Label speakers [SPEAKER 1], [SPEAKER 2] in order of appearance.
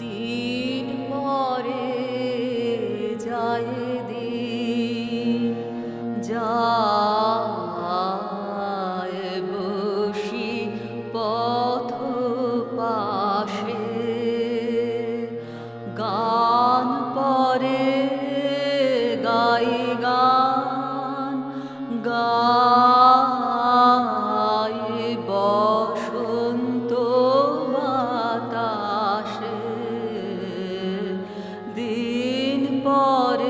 [SPEAKER 1] The. পর